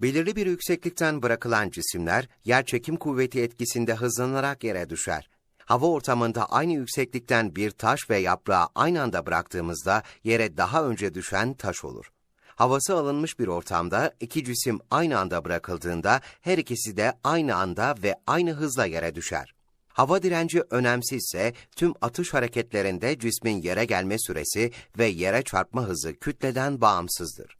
Belirli bir yükseklikten bırakılan cisimler yerçekim kuvveti etkisinde hızlanarak yere düşer. Hava ortamında aynı yükseklikten bir taş ve yaprağı aynı anda bıraktığımızda yere daha önce düşen taş olur. Havası alınmış bir ortamda iki cisim aynı anda bırakıldığında her ikisi de aynı anda ve aynı hızla yere düşer. Hava direnci önemsizse tüm atış hareketlerinde cismin yere gelme süresi ve yere çarpma hızı kütleden bağımsızdır.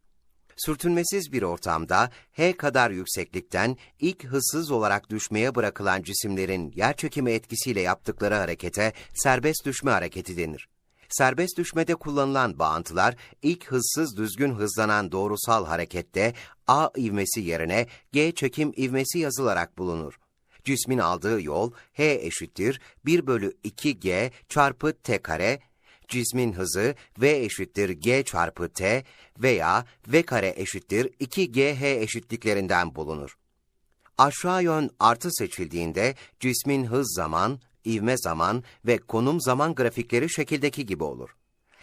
Sürtünmesiz bir ortamda h kadar yükseklikten ilk hızsız olarak düşmeye bırakılan cisimlerin yerçekimi etkisiyle yaptıkları harekete serbest düşme hareketi denir. Serbest düşmede kullanılan bağıntılar ilk hızsız düzgün hızlanan doğrusal harekette A ivmesi yerine G çekim ivmesi yazılarak bulunur. Cismin aldığı yol h eşittir 1 bölü 2g çarpı t kare, cismin hızı v eşittir g çarpı t veya v kare eşittir 2gh eşitliklerinden bulunur. Aşağı yön artı seçildiğinde cismin hız zaman, ivme zaman ve konum zaman grafikleri şekildeki gibi olur.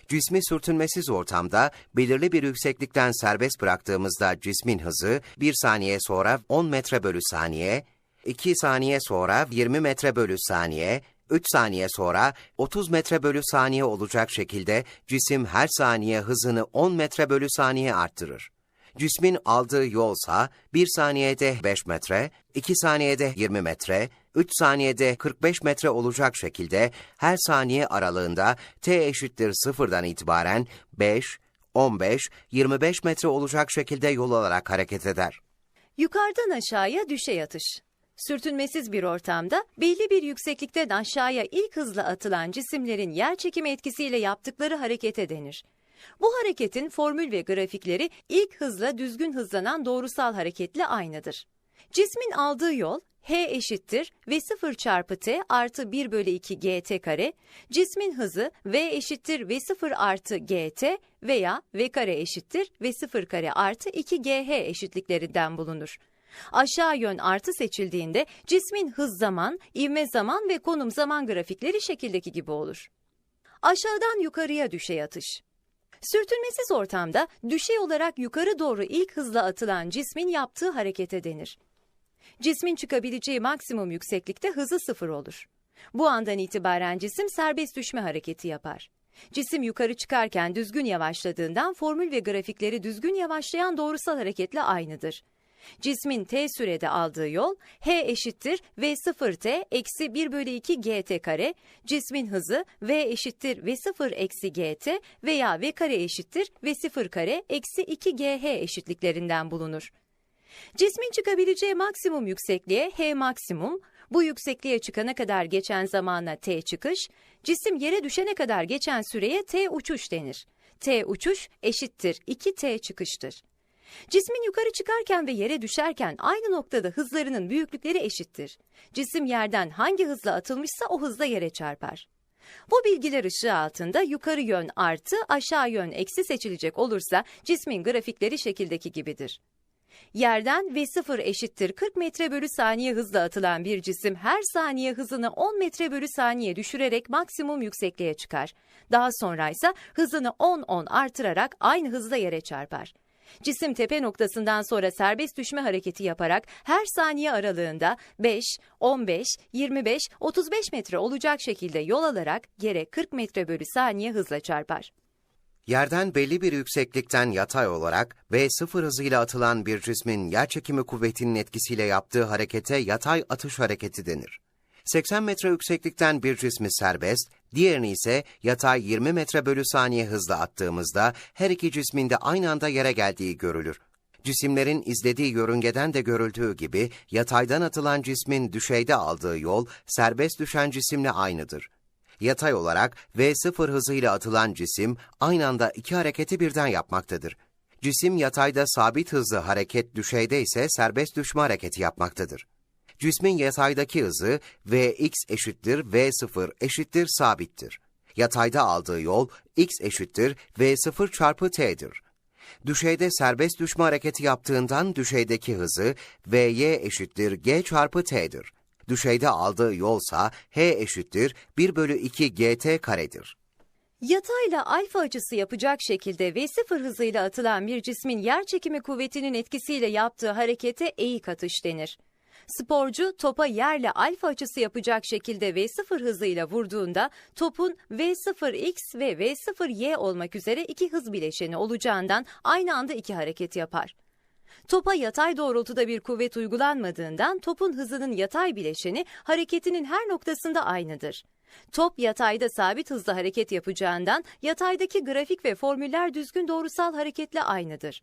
Cismi sürtünmesiz ortamda belirli bir yükseklikten serbest bıraktığımızda cismin hızı 1 saniye sonra 10 metre bölü saniye, 2 saniye sonra 20 metre bölü saniye, 3 saniye sonra 30 metre bölü saniye olacak şekilde cisim her saniye hızını 10 metre bölü saniye arttırır. Cismin aldığı yolsa 1 saniyede 5 metre, 2 saniyede 20 metre, 3 saniyede 45 metre olacak şekilde her saniye aralığında t eşittir sıfırdan itibaren 5, 15, 25 metre olacak şekilde yol alarak hareket eder. Yukarıdan aşağıya düşey atış. Sürtünmesiz bir ortamda belli bir yükseklikten aşağıya ilk hızla atılan cisimlerin yer çekimi etkisiyle yaptıkları harekete denir. Bu hareketin formül ve grafikleri ilk hızla düzgün hızlanan doğrusal hareketle aynıdır. Cismin aldığı yol h eşittir v 0 çarpı t artı 1 bölü 2 gt kare, cismin hızı v eşittir v 0 artı gt veya v kare eşittir v 0 kare artı 2 gh eşitliklerinden bulunur. Aşağı yön artı seçildiğinde cismin hız zaman, ivme zaman ve konum zaman grafikleri şekildeki gibi olur. Aşağıdan yukarıya düşey atış. Sürtünmesiz ortamda düşey olarak yukarı doğru ilk hızla atılan cismin yaptığı harekete denir. Cismin çıkabileceği maksimum yükseklikte hızı sıfır olur. Bu andan itibaren cisim serbest düşme hareketi yapar. Cisim yukarı çıkarken düzgün yavaşladığından formül ve grafikleri düzgün yavaşlayan doğrusal hareketle aynıdır. Cismin t sürede aldığı yol h eşittir v 0 t eksi 1 bölü 2 gt kare, cismin hızı v eşittir v 0 eksi gt veya v kare eşittir v 0 kare eksi 2 gh eşitliklerinden bulunur. Cismin çıkabileceği maksimum yüksekliğe h maksimum, bu yüksekliğe çıkana kadar geçen zamana t çıkış, cisim yere düşene kadar geçen süreye t uçuş denir. t uçuş eşittir 2t çıkıştır. Cismin yukarı çıkarken ve yere düşerken aynı noktada hızlarının büyüklükleri eşittir. Cisim yerden hangi hızla atılmışsa o hızla yere çarpar. Bu bilgiler ışığı altında yukarı yön artı, aşağı yön eksi seçilecek olursa cismin grafikleri şekildeki gibidir. Yerden V0 eşittir 40 metre bölü saniye hızla atılan bir cisim her saniye hızını 10 metre bölü saniye düşürerek maksimum yüksekliğe çıkar. Daha sonra ise hızını 10-10 artırarak aynı hızla yere çarpar. Cisim tepe noktasından sonra serbest düşme hareketi yaparak her saniye aralığında 5, 15, 25, 35 metre olacak şekilde yol alarak yere 40 metre bölü saniye hızla çarpar. Yerden belli bir yükseklikten yatay olarak v sıfır hızıyla atılan bir cismin yerçekimi kuvvetinin etkisiyle yaptığı harekete yatay atış hareketi denir. 80 metre yükseklikten bir cismi serbest, diğerini ise yatay 20 metre bölü saniye hızla attığımızda her iki cismin de aynı anda yere geldiği görülür. Cisimlerin izlediği yörüngeden de görüldüğü gibi yataydan atılan cismin düşeyde aldığı yol serbest düşen cisimle aynıdır. Yatay olarak v0 hızıyla atılan cisim aynı anda iki hareketi birden yapmaktadır. Cisim yatayda sabit hızlı hareket düşeyde ise serbest düşme hareketi yapmaktadır. Cismin yataydaki hızı vx eşittir v0 eşittir sabittir. Yatayda aldığı yol x eşittir v0 çarpı t'dir. Düşeyde serbest düşme hareketi yaptığından düşeydeki hızı vy eşittir g çarpı t'dir. Düşeyde aldığı yolsa h eşittir 1 bölü 2 gt karedir. Yatayla alfa açısı yapacak şekilde V0 hızıyla atılan bir cismin yer çekimi kuvvetinin etkisiyle yaptığı harekete eğik atış denir. Sporcu topa yerle alfa açısı yapacak şekilde V0 hızıyla vurduğunda topun V0x ve V0y olmak üzere iki hız bileşeni olacağından aynı anda iki hareket yapar. Topa yatay doğrultuda bir kuvvet uygulanmadığından topun hızının yatay bileşeni hareketinin her noktasında aynıdır. Top yatayda sabit hızla hareket yapacağından yataydaki grafik ve formüller düzgün doğrusal hareketle aynıdır.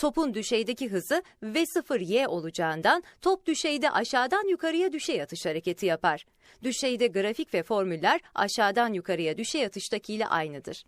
Topun düşeydeki hızı V0y olacağından top düşeyde aşağıdan yukarıya düşey atış hareketi yapar. Düşeyde grafik ve formüller aşağıdan yukarıya düşey atıştakiyle aynıdır.